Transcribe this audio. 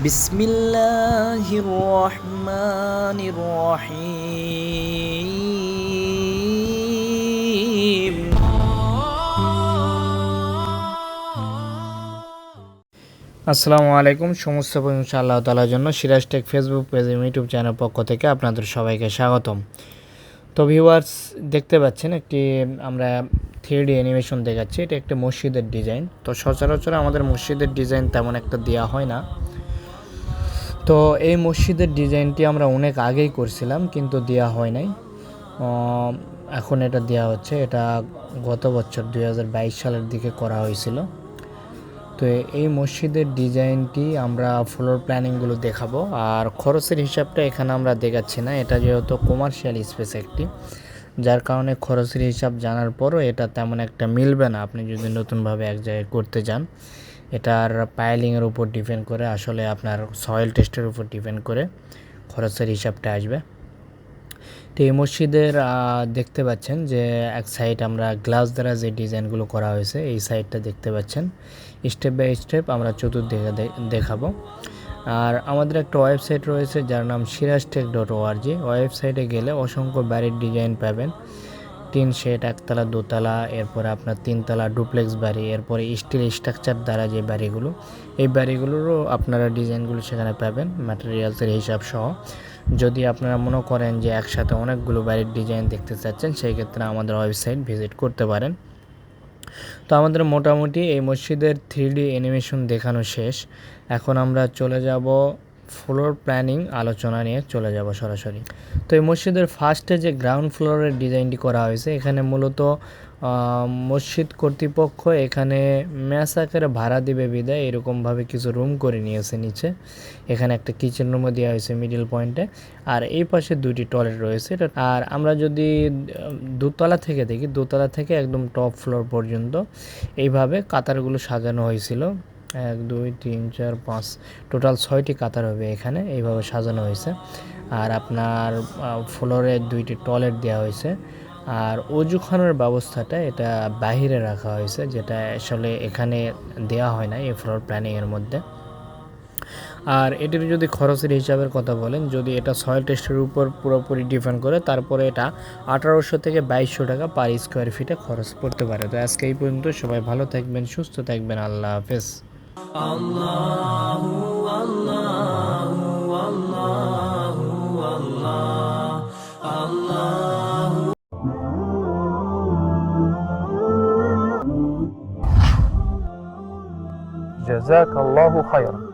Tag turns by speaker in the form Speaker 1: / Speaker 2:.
Speaker 1: বিসমিল্লাহির আসসালামু আলাইকুম, সমস্ত প্রশংসা আল্লাহ তালার জন্য সিরাজ টেক ফেসবুক পেজ এবং ইউটিউব চ্যানেল পক্ষ থেকে আপনাদের সবাইকে স্বাগতম। তো ভিউয়ার্স দেখতে পাচ্ছেন একটি, আমরা থ্রিডি অ্যানিমেশন দেখাচ্ছি। এটা একটা মসজিদের ডিজাইন তো সচরাচর আমাদের মসজিদের ডিজাইন তেমন একটা দেওয়া হয় না। তো এই মসজিদের ডিজাইনটি আমরা অনেক আগেই করছিলাম, কিন্তু দেওয়া হয় নাই। এখন এটা দেওয়া হচ্ছে, এটা গত বছর দু হাজার বাইশ সালের দিকে করা হয়েছিল। তো এই মসজিদের ডিজাইনটি আমরা ফ্লোর প্ল্যানিংগুলো দেখাবো, আর খরচের হিসাবটা এখানে আমরা দেখাচ্ছি না। এটা যেহেতু কমার্শিয়াল স্পেস একটি, যার কারণে খরচের হিসাব জানার পরও এটা তেমন একটা মিলবে না। আপনি যদি নতুনভাবে এক জায়গায় করতে যান এটার পাইলিংয়ের উপর ডিপেন্ড করে, আসলে আপনার সয়েল টেস্টের উপর ডিপেন্ড করে খরচের হিসাবটা আসবে। তো এই মসজিদের দেখতে পাচ্ছেন যে এক সাইড আমরা গ্লাস দ্বারা যে ডিজাইনগুলো করা হয়েছে, এই সাইডটা দেখতে পাচ্ছেন। স্টেপ বাই স্টেপ আমরা চতুর্দিকে দেখাবো। আর আমাদের একটা ওয়েবসাইট রয়েছে যার নাম সিরাজটেক ডট ওয়েবসাইটে গেলে অসংখ্য বাড়ির ডিজাইন পাবেন। তিন শেড একতলা, দোতলা, এরপরে আপনার তিনতলা ডুপ্লেক্স বাড়ি, এরপরে স্টিল স্ট্রাকচার দ্বারা যে বাড়িগুলো, এই বাড়িগুলোরও আপনারা ডিজাইনগুলো সেখানে পাবেন ম্যাটেরিয়ালসের হিসাব সহ। যদি আপনারা মনে করেন যে একসাথে অনেকগুলো বাড়ির ডিজাইন দেখতে চাচ্ছেন, সেই ক্ষেত্রে আমাদের ওয়েবসাইট ভিজিট করতে পারেন। তো আমাদের মোটামুটি এই মসজিদের থ্রি ডি অ্যানিমেশন দেখানো শেষ। এখন আমরা চলে যাব ফ্লোর প্ল্যানিং আলোচনা নিয়ে চলে যাব সরাসরি। তো এই মসজিদের ফার্স্টে যে গ্রাউন্ড ফ্লোরের ডিজাইনটি করা হয়েছে, এখানে মূলত মসজিদ কর্তৃপক্ষ এখানে ম্যাচ আকারে ভাড়া দিবে বিদায় এরকমভাবে কিছু রুম করে নিয়েছে নিচে। এখানে একটা কিচেন রুমও দেওয়া হয়েছে মিডিল পয়েন্টে আর এই পাশে দুইটি টয়লেট রয়েছে। আর আমরা যদি দোতলা থেকে দেখি, দোতলা থেকে একদম টপ ফ্লোর পর্যন্ত এইভাবে কাতারগুলো সাজানো হয়েছিল। এক, দুই, তিন, চার, পাঁচ। টোটাল ছয়টি কাতার হবে এখানে, এইভাবে সাজানো হয়েছে। আর আপনার ফ্লোরে দুইটি টয়লেট দেওয়া হয়েছে। আর অজুখানোর ব্যবস্থাটা এটা বাহিরে রাখা হয়েছে, যেটা আসলে এখানে দেওয়া হয় না এই ফ্লোর প্ল্যানিংয়ের মধ্যে। আর এটির যদি খরচের হিসাবের কথা বলেন, যদি এটা সয়েল টেস্টের উপর পুরোপুরি ডিপেন্ড করে, তারপরে এটা আঠারোশো থেকে বাইশশো টাকা পার স্কোয়ার ফিটে খরচ পড়তে পারে। তো আজকে এই পর্যন্ত সবাই ভালো থাকবেন, সুস্থ থাকবেন, আল্লাহ হাফেজ।
Speaker 2: الله والله والله والله الله جزاك الله خيرا